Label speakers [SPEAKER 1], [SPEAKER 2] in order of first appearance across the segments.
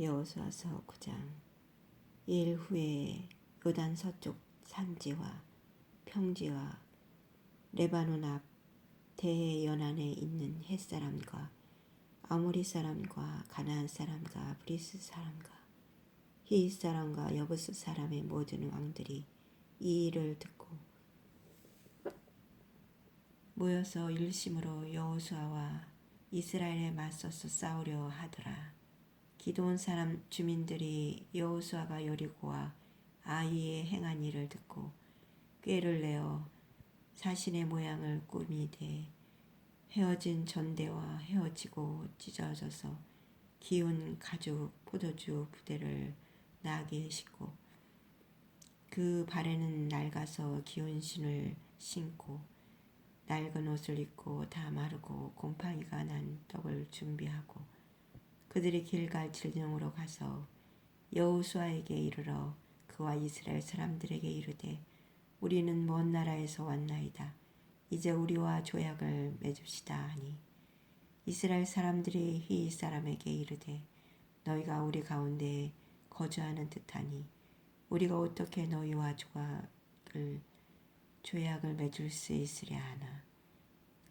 [SPEAKER 1] 여호수아서 9장 일 후에 요단 서쪽 산지와 평지와 레바논 앞 대해 연안에 있는 햇사람과 아모리 사람과 가나안 사람과 브리스 사람과 히윗 사람과 여부스 사람의 모든 왕들이 이 일을 듣고 모여서 일심으로 여호수아와 이스라엘에 맞서서 싸우려 하더라. 기도온 사람 주민들이 여호수아가 여리고와 아이에 행한 일을 듣고 꾀를 내어 사신의 모양을 꾸미되 헤어진 전대와 헤어지고 찢어져서 기운 가죽 포도주 부대를 나게 싣고 그 발에는 낡아서 기운 신을 신고 낡은 옷을 입고 다 마르고 곰팡이가 난 떡을 준비하고 그들이 길갈 질령으로 가서 여호수아에게 이르러 그와 이스라엘 사람들에게 이르되 우리는 먼 나라에서 왔나이다. 이제 우리와 조약을 맺읍시다 하니 이스라엘 사람들이 휘 사람에게 이르되 너희가 우리 가운데 거주하는 듯하니 우리가 어떻게 너희와 조약을 조약을 맺을 수 있으랴 하나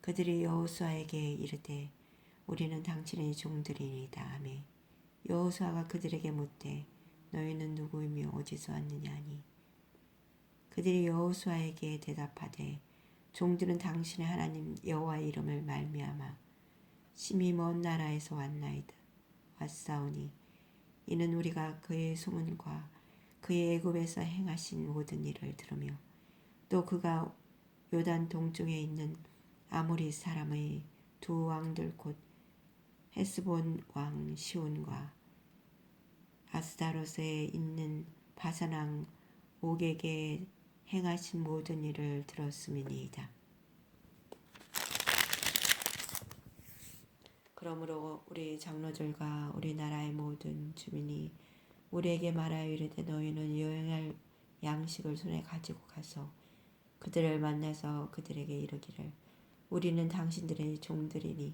[SPEAKER 1] 그들이 여호수아에게 이르되 우리는 당신의 종들이니이다 하매 여호수아가 그들에게 묻되 너희는 누구이며 어디서 왔느냐 하니? 그들이 여호수아에게 대답하되 종들은 당신의 하나님 여호와의 이름을 말미암아 심히 먼 나라에서 왔나이다. 왔사오니 이는 우리가 그의 소문과 그의 애굽에서 행하신 모든 일을 들으며 또 그가 요단 동쪽에 있는 아모리 사람의 두 왕들 곧 헤스본 왕 시온과 아스다로스에 있는 바산 왕 옥에게 행하신 모든 일을 들었음이니이다. 그러므로 우리 장로들과 우리나라의 모든 주민이 우리에게 말하여 이르되 너희는 여행할 양식을 손에 가지고 가서 그들을 만나서 그들에게 이르기를 우리는 당신들의 종들이니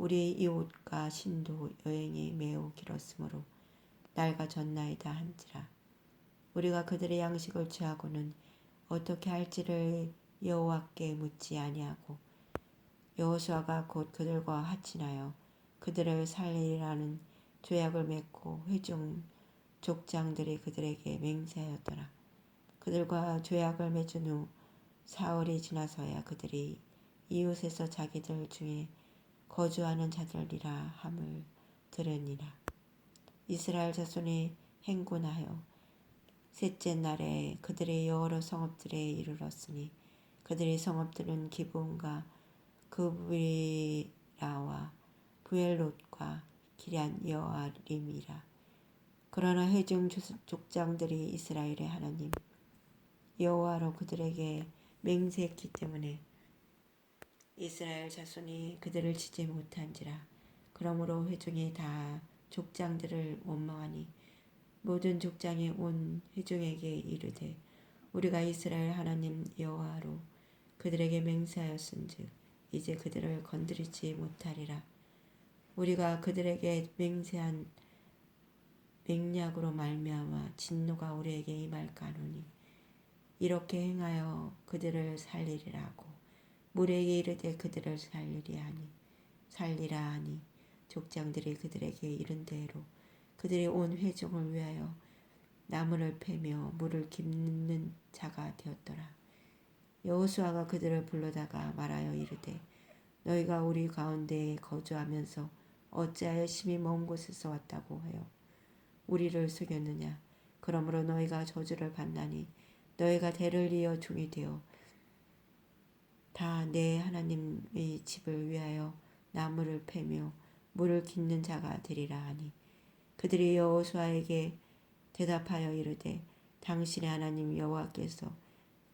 [SPEAKER 1] 우리 이 옷과 신도 여행이 매우 길었으므로 낡아졌나이다 한지라 우리가 그들의 양식을 취하고는 어떻게 할지를 여호와께 묻지 아니하고 여호수아가 곧 그들과 하친하여 그들을 살리라는 조약을 맺고 회중 족장들이 그들에게 맹세하였더라. 그들과 조약을 맺은 후 사흘이 지나서야 그들이 이웃에서 자기들 중에 거주하는 자들이라 함을 들으니라. 이스라엘 자손이 행군하여 셋째 날에 그들의 여러 성읍들에 이르렀으니 그들의 성읍들은 기브온과 그브리라와 부엘롯과 기란 여아림이라. 그러나 회중 족장들이 이스라엘의 하나님 여호와로 그들에게 맹세했기 때문에 이스라엘 자손이 그들을 치지 못한지라. 그러므로 회중이 다 족장들을 원망하니 모든 족장이 온 회중에게 이르되 우리가 이스라엘 하나님 여호와로 그들에게 맹세하였은즉 이제 그들을 건드리지 못하리라. 우리가 그들에게 맹세한 맹약으로 말미암아 진노가 우리에게 임할까 하노니 이렇게 행하여 그들을 살리리라고 물에게 이르되 그들을 살리리 하니 살리라 하니 족장들이 그들에게 이른 대로 그들이 온 회중을 위하여 나무를 패며 물을 깁는 자가 되었더라. 여호수아가 그들을 불러다가 말하여 이르되 너희가 우리 가운데에 거주하면서 어찌하여 심히 먼 곳에서 왔다고 하여 우리를 속였느냐 그러므로 너희가 저주를 받나니 너희가 대를 이어 종이 되어 다 내 하나님의 집을 위하여 나무를 패며 물을 깃는 자가 되리라 하니 그들이 여호수아에게 대답하여 이르되 당신의 하나님 여호와께서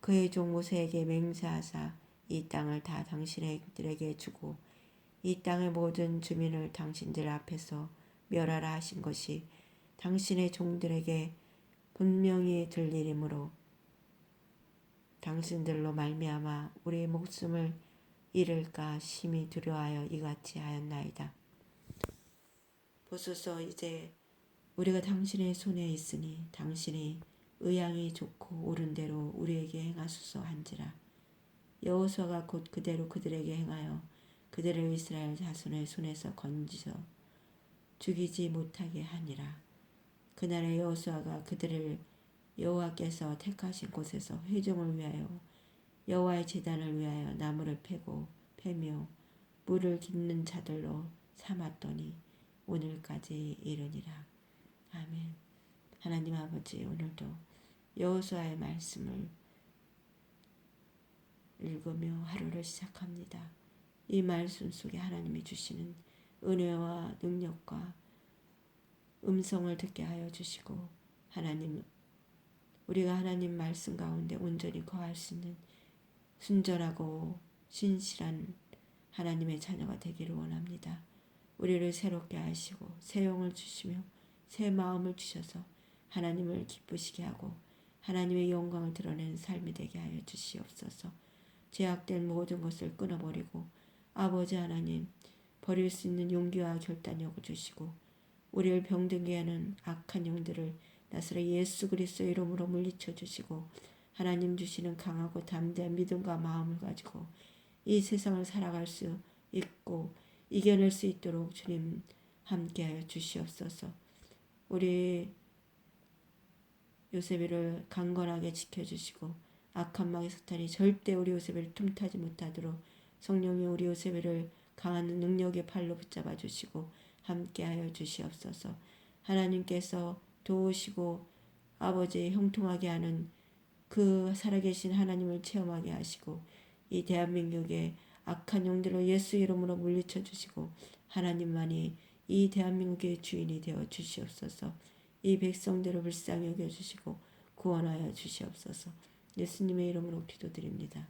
[SPEAKER 1] 그의 종 모세에게 맹세하사 이 땅을 다 당신들에게 주고 이 땅의 모든 주민을 당신들 앞에서 멸하라 하신 것이 당신의 종들에게 분명히 들리므로 당신들로 말미암아 우리의 목숨을 잃을까 심히 두려워하여 이같이 하였나이다. 보소서 이제 우리가 당신의 손에 있으니 당신이 의향이 좋고 옳은 대로 우리에게 행하소서 한지라 여호수아가 곧 그대로 그들에게 행하여 그들을 이스라엘 자손의 손에서 건지서 죽이지 못하게 하니라 그날의 여호수아가 그들을 여호와께서 택하신 곳에서 회중을 위하여 여호와의 제단을 위하여 나무를 패고 패며 물을 깃는 자들로 삼았더니 오늘까지 이르니라 아멘. 하나님 아버지 오늘도 여호수아의 말씀을 읽으며 하루를 시작합니다. 이 말씀 속에 하나님이 주시는 은혜와 능력과 음성을 듣게 하여 주시고 하나님 우리가 하나님 말씀 가운데 온전히 거할 수 있는 순전하고 신실한 하나님의 자녀가 되기를 원합니다. 우리를 새롭게 하시고 새 영을 주시며 새 마음을 주셔서 하나님을 기쁘시게 하고 하나님의 영광을 드러내는 삶이 되게 하여 주시옵소서. 제약된 모든 것을 끊어버리고 아버지 하나님 버릴 수 있는 용기와 결단력을 주시고 우리를 병들게 하는 악한 영들을 나스라 예수 그리스도 이름으로 물리쳐 주시고 하나님 주시는 강하고 담대한 믿음과 마음을 가지고 이 세상을 살아갈 수 있고 이겨낼 수 있도록 주님 함께하여 주시옵소서. 우리 요셉이를 강건하게 지켜주시고 악한 마귀 사탄이 절대 우리 요셉이를 틈타지 못하도록 성령이 우리 요셉이를 강한 능력의 팔로 붙잡아 주시고 함께하여 주시옵소서. 하나님께서 도우시고 아버지 형통하게 하는 그 살아계신 하나님을 체험하게 하시고 이 대한민국의 악한 영들을 예수 이름으로 물리쳐 주시고 하나님만이 이 대한민국의 주인이 되어 주시옵소서. 이 백성들을 불쌍히 여겨 주시고 구원하여 주시옵소서. 예수님의 이름으로 기도드립니다.